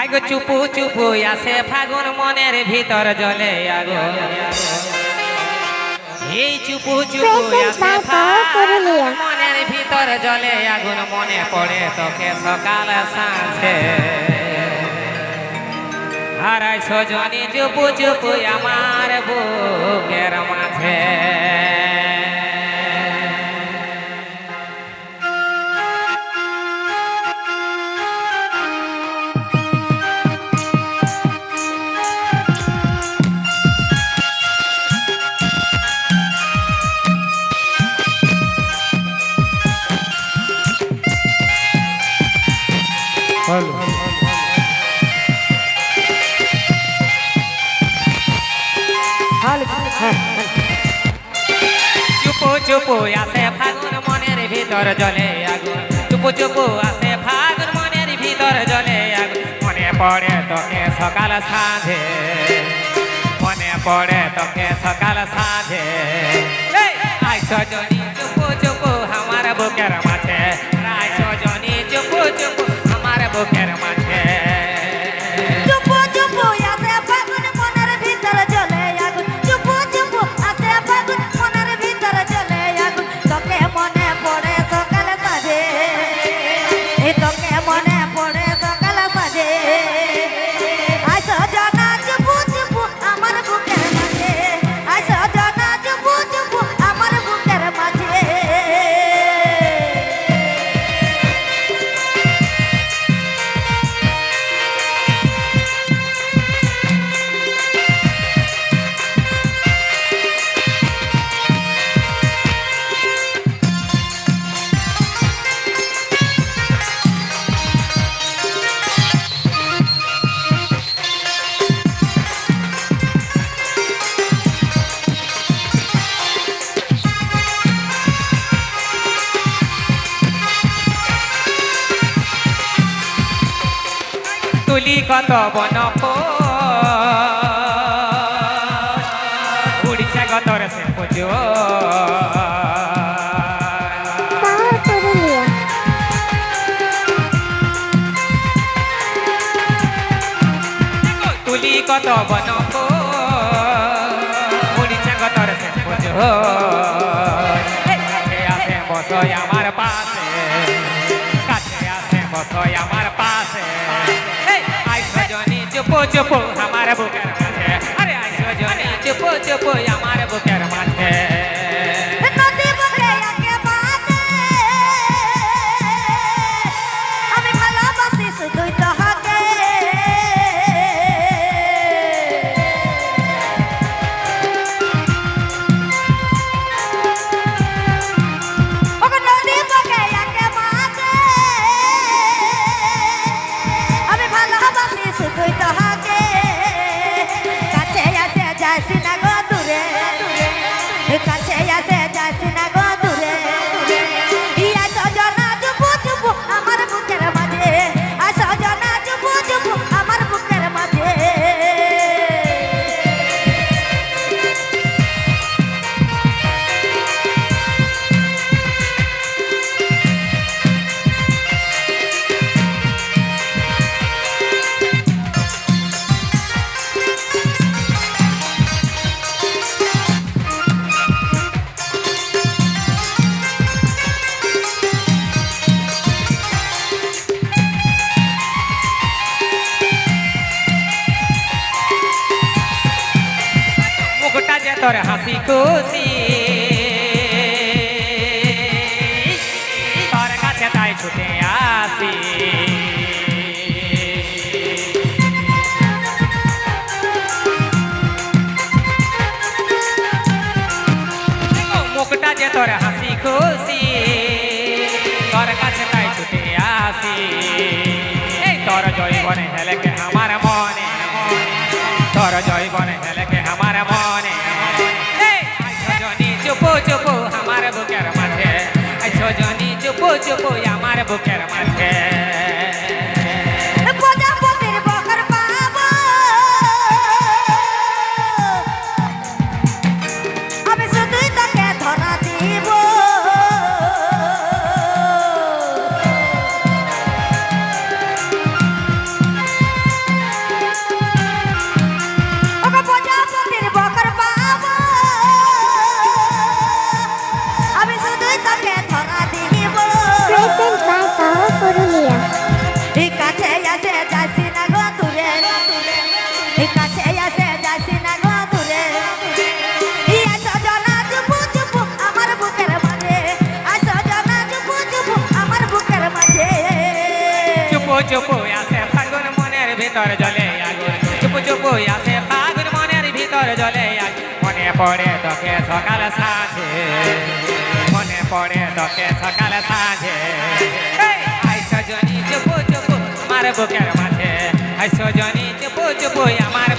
I go চুপু চুপু আসে ফাগুন মনের ভিতর জলে আগো। এই চুপু চুপু আসে ফাগুন মনের ভিতর জলে আগুন মনে পড়ে তোকে সকাল সাঁঝে। হারাই সজনী চুপু চুপু আমার বুকের মাঝে। হ্যালো চুপু চুপু আসে ফাগুন মনের ভিতর জলে আগুন। চুপু চুপু আসে ফাগুন মনের ভিতর জলে আগুন। মনে পড়ে তোকে সকাল সাঁঝে। মনে পড়ে তোকে সকাল সাঁঝে। এই, আই সজনী চুপু চুপু আমার বুকের মাঝে। আই সজনী চুপু চুপু আমার বুকের কত বন উড়িষ্যা গত সে তুলি কত বন উড়িষ্যা গত সে পুজো আসে বসয় আমার পাশে কাছে আসে বসয় আমার চুপো চুপো আমার বুকের মাঝে আরে আই সজনী চুপো চুপো আমার বুকের মাঝে তোর হাসি খুশি। তোর কাছে তাই ছুটে আসি। মুখটা যে তোর হাসি খুশি, তোর কাছে তাই ছুটে আসি। এই তোর জৈবনে হেলেকে আমার মনে, তোর জৈবনে হেলেকে আমার মনে। আমার বুকের মাঝে? ভিতর জলে আগুন। চুপ চুপ, আসে ফাগুন মনের ভিতর জলে আগুন। মনে পড়ে তোকে সকাল সাথে মনে পড়ে তোকে সকাল সাঁঝে। আইসজনী চুপ চুপ, আমার বুকের মাঝে। আইসজনী চুপ চুপ, আমার